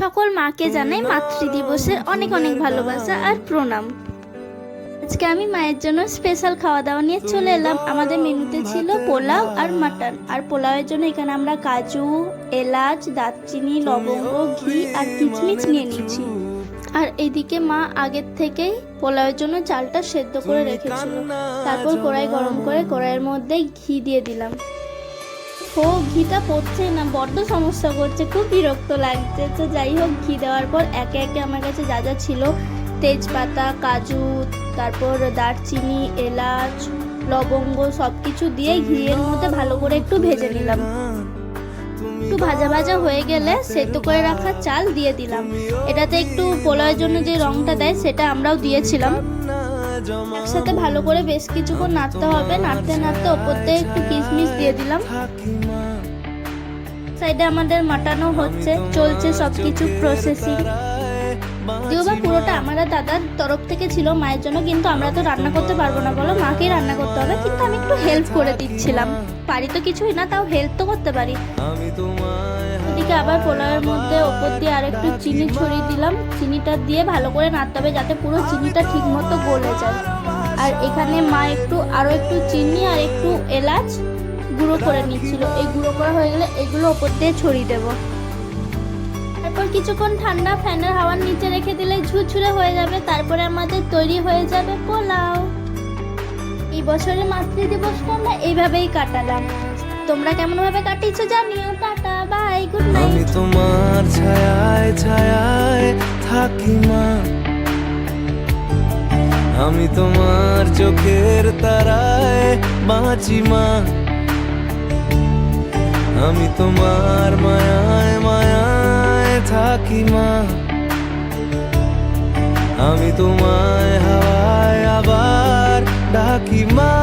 সকল মাকে জানাই মাতৃ দিবসের অনেক অনেক ভালোবাসা আর প্রণাম। আজকে আমি মায়ের জন্য স্পেশাল খাওয়া দাওয়া নিয়ে চলে এলাম। আমাদের মেনুতে ছিল পোলাও আর মাটন। আর পোলাওয়ের জন্য এখানে আমরা কাজু এলাচ দারচিনি লবঙ্গ ঘি আর কিচমিচ নিয়ে নিচ্ছি আর এইদিকে মা আগের থেকেই পোলাওয়ের জন্য চালটা সেদ্ধ করে রেখেছিল। তারপর কড়াই গরম করে কড়াইয়ের মধ্যে ঘি দিয়ে দিলাম। ও ঘিটা পড়ছে না, বড্ড সমস্যা করছে, খুব বিরক্ত লাগছে। তো যাই হোক, ঘি দেওয়ার পর একে একে আমার কাছে যা যা ছিল, তেজপাতা, কাজু, তারপর দারচিনি, এলাচ, লবঙ্গ সব কিছু দিয়ে ঘিয়ের মধ্যে ভালো করে একটু ভেজে নিলাম। একটু ভাজা ভাজা হয়ে গেলে সেদ্ধ করে রাখা চাল দিয়ে দিলাম। এটাতে একটু পোলাওয়ের জন্য যে রংটা দেয়, সেটা আমরাও দিয়েছিলাম। একসাথে ভালো করে বেশ কিছুক্ষণ নাড়তে হবে। নাড়তে নাড়তে ওপর একটু কিশমিশ দিয়ে দিলাম। সাইডে আমাদের মাটানো হচ্ছে, চলছে সবকিছু প্রসেসিং যদিও বা পুরোটা আমাদের দাদার তরফ থেকে ছিল মায়ের জন্য, কিন্তু আমরা তো রান্না করতে পারব না, বলো? মাকেই রান্না করতে হবে, কিন্তু আমি একটু হেল্প করে দিচ্ছিলাম। পারি তো কিছুই না, তাও হেল্প তো করতে পারি। আমি তোমায় এদিকে আবার পোলাওয়ের মধ্যে ওপর দিয়ে আরেকটু চিনি ছড়িয়ে দিলাম। চিনিটা দিয়ে ভালো করে নাড়তে হবে যাতে পুরো চিনিটা ঠিকমতো গলে যায়। আর এখানে মা একটু আরও একটু চিনি আর একটু এলাচ গুঁড়ো করে নিচ্ছিল। এই গুঁড়ো করা হয়ে গেলে এগুলো ওপর দিয়ে ছড়িয়ে দেবো। তারপর কিছুক্ষণ ঠান্ডা ফ্যানের হাওয়ার নিচে রেখে দিলে ঝুরঝুরে হয়ে যাবে। তারপরে আমাদের তৈরি হয়ে যাবে পোলাও। এই বছরের মাতৃ দিবসটা আমরা এইভাবেই কাটালাম। তোমরা কেমন ভাবে কাটিয়েছো জানিও, টাটা বাই গুড নাইট আমি তোমার ছায়ায় ছায়ায় থাকি মা। আমি তোমার চোখের তারায় বাঁচি মা। আমি তোমার মায়ায় মায়ায় থাকি মা। আমি তোমায় হাওয়ায় আবার ডাকি মা।